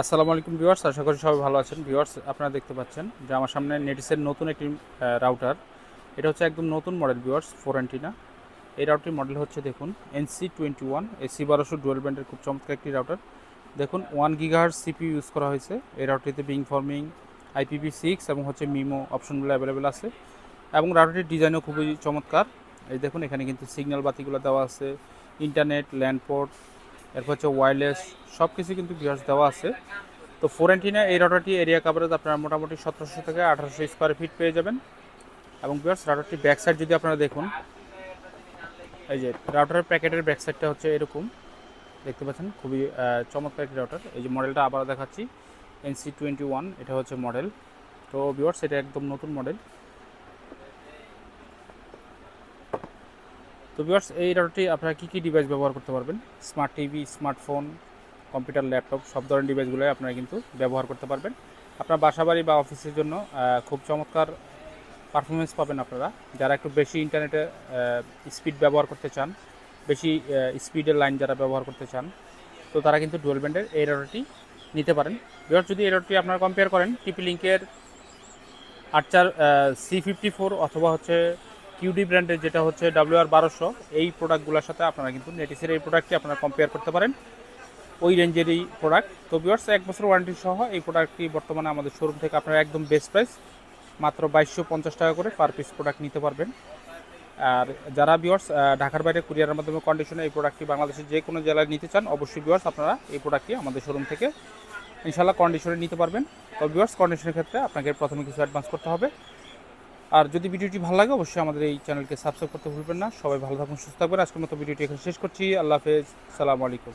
আসসালামু আলাইকুম ভিউয়ার্স, আশা করি সবাই ভালো আছেন। ভিউয়ার্স, আপনারা দেখতে পাচ্ছেন যে আমার সামনে নেটিসের নতুন একটি রাউটার এটা হচ্ছে একদম নতুন মডেল ভিউয়ার্স ফোর অ্যান্টিনা এই রাউটারটির মডেল হচ্ছে দেখুন এনসি টোয়েন্টি ওয়ান এসি বারোশো ডুয়েল ব্যান্ডের খুব চমৎকার একটি রাউটার দেখুন ওয়ান গিগাহার সিপি ইউজ করা হয়েছে। এই রাউটারটিতে বিং ফর্মিং আইপিপি সিক্স এবং হচ্ছে মিমো অপশনগুলো অ্যাভেলেবেল আছে। এবং রাউটারটির ডিজাইনও খুবই চমৎকার। এই দেখুন, এখানে কিন্তু সিগন্যাল বাতিগুলো দেওয়া আছে। ইন্টারনেট ল্যান্ডপোর্ট এরপর হচ্ছে ওয়্যারলেস সব কিছু কিন্তু ভিউয়ার্স দেওয়া আছে। তো ফোর অ্যান্টিনা এই রাউটারটি এরিয়া কাভারেজ আপনারা মোটামুটি সতেরোশো থেকে আঠারোশো স্কোয়ার ফিট পেয়ে যাবেন। এবং ভিউয়ার্স রাউটারটি ব্যাক সাইড যদি আপনারা দেখুন, এই যে রাউটারের প্যাকেটের ব্যাক সাইডটা হচ্ছে এরকম। দেখতে পাচ্ছেন, খুবই চমৎকার একটি রাউটার এই যে মডেলটা আবার দেখাচ্ছি এনসি টোয়েন্টি ওয়ান এটা হচ্ছে মডেল তো ভিউয়ার্স এটা একদম নতুন মডেল তো ভিউয়ার্স এই রাউটারটি আপনারা কী কী ডিভাইস ব্যবহার করতে পারবেন? Smart TV smartphone computer laptop সব ধরনের ডিভাইসগুলো আপনারা কিন্তু ব্যবহার করতে পারবেন। আপনার বাসাবাড়ি বা অফিসের জন্য খুব চমৎকার পারফরমেন্স পাবেন আপনারা। যারা একটু বেশি ইন্টারনেটে স্পিড ব্যবহার করতে চান, বেশি স্পিডের লাইন যারা ব্যবহার করতে চান, তো তারা কিন্তু ডুয়েল ব্যান্ডের এই রাউটারটি নিতে পারেন। এবার যদি এই রাউটারটি আপনারা কম্পেয়ার করেন টিপি লিঙ্কের আট চার সি ফিফটি ফোর অথবা হচ্ছে কিউডি ব্র্যান্ডের যেটা হচ্ছে ডাব্লিউ আর বারোশো এই প্রোডাক্টগুলোর সাথে আপনারা কিন্তু নেটিসের এই প্রোডাক্টটি আপনারা কম্পেয়ার করতে পারেন। ওই রেঞ্জেরই প্রোডাক্ট তো ভিউয়ার্স এক বছর ওয়ারেন্টি সহ এই প্রোডাক্টটি বর্তমানে আমাদের শোরুম থেকে আপনারা একদম বেস্ট প্রাইস মাত্র বাইশশো পঞ্চাশ টাকা করে পার পিস প্রোডাক্ট নিতে পারবেন। আর যারা ভিউয়ার্স ঢাকার বাইরে কুরিয়ারের মাধ্যমে কন্ডিশনে এই প্রোডাক্টটি বাংলাদেশের যে কোনো জেলায় নিতে চান, অবশ্যই ভিউয়ার্স আপনারা এই প্রোডাক্টটি আমাদের শোরুম থেকে ইনশাল্লাহ কন্ডিশনে নিতে পারবেন। তো ভিউয়ার্স কন্ডিশনের ক্ষেত্রে আপনাকে প্রথমে কিছু অ্যাডভান্স করতে হবে। আর যদি ভিডিওটি ভালো লাগে, অবশ্যই আমাদের এই চ্যানেলকে সাবস্ক্রাইব করতে ভুলবেন না। সবাই ভালো থাকুন, সুস্থ থাকবেন। আজকের মতো ভিডিওটি এখানে শেষ করছি। আল্লাহ হাফেজ। সালাম আলাইকুম।